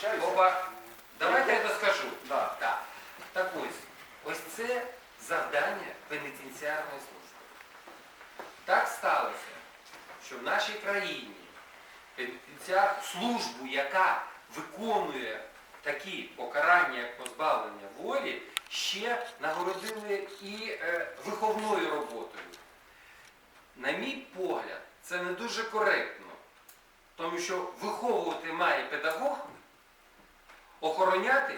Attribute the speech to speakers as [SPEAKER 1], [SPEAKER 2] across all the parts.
[SPEAKER 1] треба. Давайте я доскажу.
[SPEAKER 2] Да.
[SPEAKER 1] Так. Так ось, ось це завдання пенітенціарної служби. Так сталося, що в нашій країні пенітенціар службу, яка виконує такі покарання, як позбавлення волі, ще нагородили і е, виховною роботою. На мій погляд, це не дуже коректно, тому що виховувати має педагог, охороняти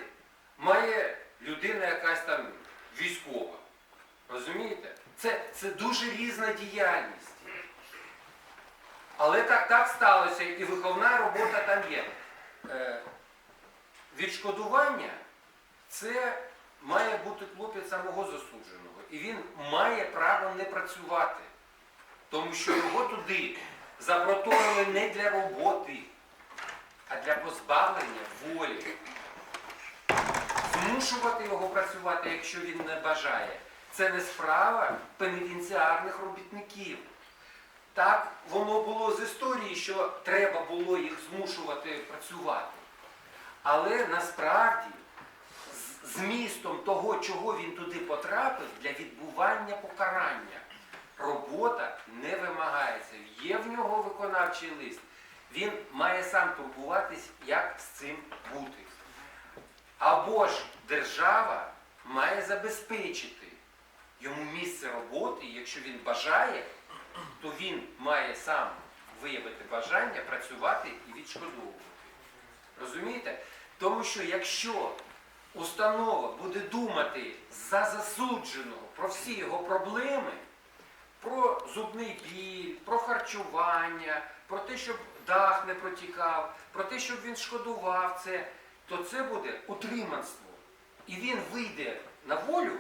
[SPEAKER 1] має людина якась там військова. Розумієте? Це, це дуже різна діяльність. Але так, так сталося, і виховна робота там є. Е, відшкодування це має бути хлопець самого засудженого. І він має право не працювати. Тому що його туди запроторили не для роботи, а для позбавлення волі. Змушувати його працювати, якщо він не бажає, це не справа пенітенціарних робітників. Так воно було з історії, що треба було їх змушувати працювати. Але насправді змістом того, чого він туди потрапив, для відбування покарання робота не вимагається. Є в нього виконавчий лист. Він має сам турбуватись, як з цим бути. Або ж держава має забезпечити йому місце роботи, якщо він бажає, то він має сам виявити бажання працювати і відшкодовувати. Розумієте? Тому що якщо установа буде думати за засудженого про всі його проблеми, про зубний біль, про харчування, про те, щоб дах не протікав, про те, щоб він шкодував це, то це буде утриманство. І він вийде на волю,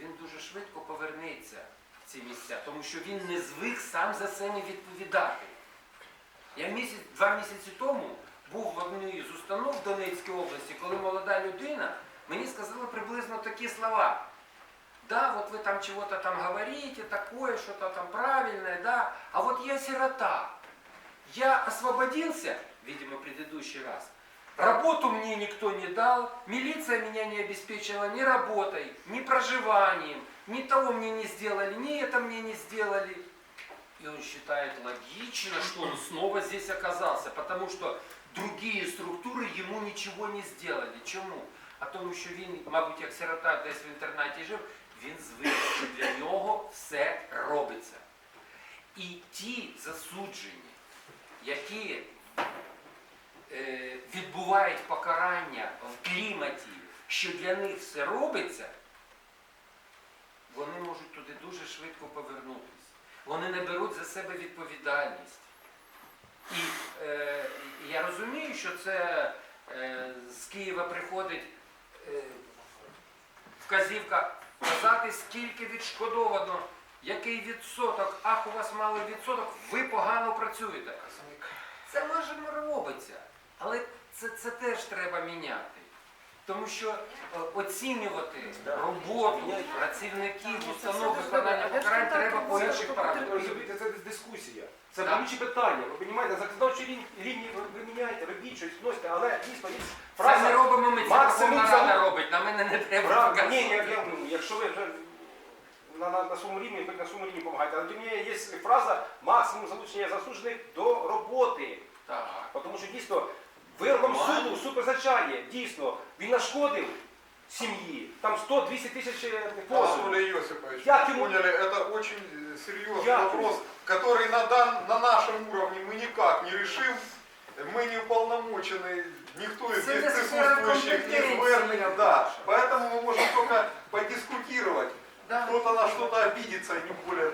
[SPEAKER 1] він дуже швидко повернеться в ці місця, тому що він не звик сам за себе відповідати. Я місяць, два місяці тому був в одній з установ в Донецькій області, коли молода людина мені сказала приблизно такі слова. Да, вот вы там чего-то там говорите, такое, что-то там правильное, да, а вот я сирота. Я освободился, видимо, предыдущий раз. Работу мне никто не дал, милиция меня не обеспечила ни работой, ни проживанием, ни того мне не сделали, ни это мне не сделали. И он считает логично, что он снова здесь оказался, потому что другие структури ему нічого не сделали. Чому? А тому, що він, мабуть, як сирота десь в інтернаті жив, він звик, що для нього все робиться. І ті засуджені, які е, відбувають покарання в кліматі, що для них все робиться, вони можуть туди дуже швидко повернутися. Вони не беруть за себе відповідальність. І е, я розумію, що це е, з Києва приходить е, вказівка казати, скільки відшкодовано, який відсоток, ах, у вас малий відсоток, ви погано працюєте. Це може робиться, але це, це теж треба міняти. Тому що е, оцінювати роботу працівників установ виконання покарань треба по інших
[SPEAKER 2] Ви
[SPEAKER 1] параметрах.
[SPEAKER 2] це дискусія. Це болючі питання. Ви розумієте, на законодавчій рівні, ви, ви міняєте, робіть щось, вносите, але дійсно є
[SPEAKER 1] Це не робимо ми, це
[SPEAKER 2] Максимум
[SPEAKER 1] Верховна Рада робить, на мене не треба.
[SPEAKER 2] Ні, ну, якщо ви вже на, на, на своєму рівні, ви на своєму рівні допомагаєте. Але для мене є фраза максимум залучення засуджених до роботи.
[SPEAKER 1] Так.
[SPEAKER 2] Тому що дійсно вироком
[SPEAKER 1] Нормально.
[SPEAKER 2] суду суд призначає, дійсно, він нашкодив сім'ї, там 100-200 тисяч е, позовів.
[SPEAKER 3] Анатолий Иосифович,
[SPEAKER 2] Я
[SPEAKER 3] вы
[SPEAKER 2] тему-
[SPEAKER 3] поняли, это очень э, серьезный
[SPEAKER 2] Я
[SPEAKER 3] вопрос, который на, дан, на нашем уровне мы никак не решим. Мы не уполномочены, никто из
[SPEAKER 1] Это
[SPEAKER 3] здесь
[SPEAKER 1] сфера
[SPEAKER 3] присутствующих не
[SPEAKER 1] компетенции
[SPEAKER 3] звернет, да.
[SPEAKER 1] ваша.
[SPEAKER 3] Поэтому мы можем только подискутировать.
[SPEAKER 1] Да.
[SPEAKER 3] Кто-то на что-то обидится, не более